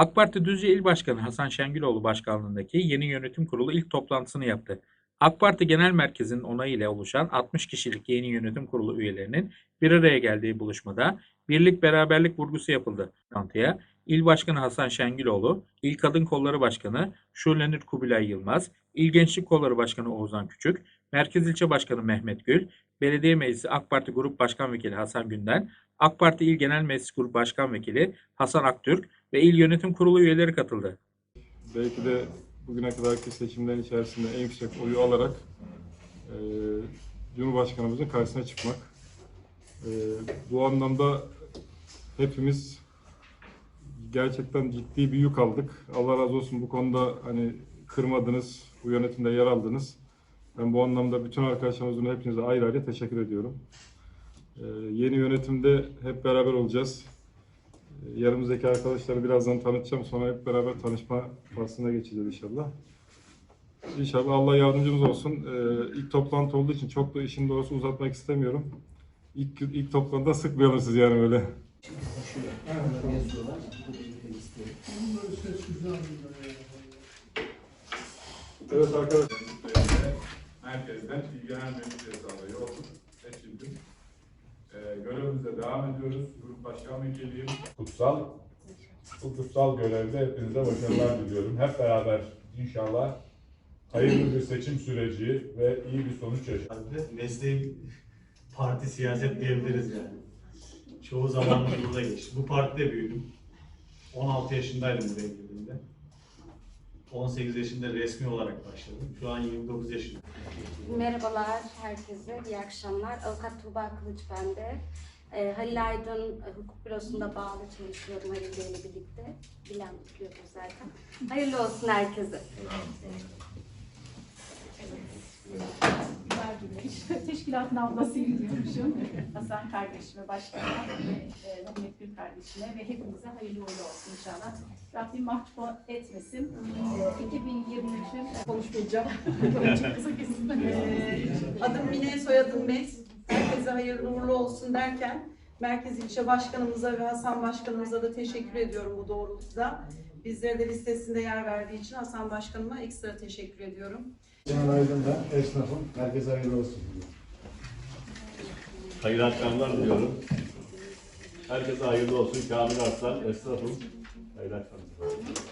AK Parti Düzce İl Başkanı Hasan Şengüloğlu başkanlığındaki yeni yönetim kurulu ilk toplantısını yaptı. AK Parti Genel Merkezi'nin onayıyla oluşan 60 kişilik yeni yönetim kurulu üyelerinin bir araya geldiği buluşmada birlik beraberlik vurgusu yapıldı. Toplantıya İl Başkanı Hasan Şengüloğlu, İl Kadın Kolları Başkanı Şulenür Kubilay Yılmaz, İl Gençlik Kolları Başkanı Oğuzhan Küçük, Merkez İlçe Başkanı Mehmet Gül, Belediye Meclisi AK Parti Grup Başkan Vekili Hasan Günden, AK Parti İl Genel Meclis Grup Başkan Vekili Hasan Aktürk ve İl Yönetim Kurulu üyeleri katıldı. belki de bugüne kadarki seçimlerin içerisinde en yüksek oyu alarak e, Cumhurbaşkanımızın karşısına çıkmak. E, bu anlamda hepimiz gerçekten ciddi bir yük aldık. Allah razı olsun bu konuda hani kırmadınız, bu yönetimde yer aldınız. Ben bu anlamda bütün arkadaşlarımızın hepinize ayrı ayrı teşekkür ediyorum. E, yeni yönetimde hep beraber olacağız. Yanımızdaki arkadaşları birazdan tanıtacağım. Sonra hep beraber tanışma faslına geçeceğiz inşallah. İnşallah Allah yardımcımız olsun. Ee, ilk toplantı olduğu için çok da işin doğrusu uzatmak istemiyorum. İlk, ilk toplantıda sıkmayalım sizi yani öyle. Evet arkadaşlar. Merkezden ilgilenen meclis adayı oldum. Seçildim. Ee, görevimize devam ediyoruz. Grup Başkan Vekiliyim. Kutsal. Bu kutsal görevde hepinize başarılar diliyorum. Hep beraber inşallah hayırlı bir seçim süreci ve iyi bir sonuç yaşarız. Mesleğim parti siyaset diyebiliriz yani. Çoğu zaman burada geçti. Bu partide büyüdüm. 16 yaşındaydım buraya girdiğimde. 18 yaşında resmi olarak başladım. Şu an 29 yaşındayım. Merhabalar herkese, iyi akşamlar. Avukat Tuğba Kılıç ben de. Ee, Halil Aydın e, Hukuk Bürosu'nda bağlı çalışıyorum Halil Bey'le birlikte. Bilen biliyordur zaten. Hayırlı olsun herkese. Girmiş. Teşkilatın ablasıyım diyormuşum. Hasan kardeşime, başkanıma ve e, Mehmet Gül kardeşime ve hepimize hayırlı uğurlu olsun inşallah. Rabbim mahcup etmesin. E, 2023'ün konuşmayacağım. Ee, adım Mine, soyadım Mes. Herkese hayırlı uğurlu olsun derken Merkez İlçe Başkanımıza ve Hasan Başkanımıza da teşekkür ediyorum bu doğrultuda. Bizlere de listesinde yer verdiği için Hasan Başkanıma ekstra teşekkür ediyorum. Sinan Aydın'da esnafım. Herkese hayırlı olsun. Hayırlı akşamlar diliyorum. Herkese hayırlı olsun. Kamil Arslan, esnafım. Hayırlı akşamlar.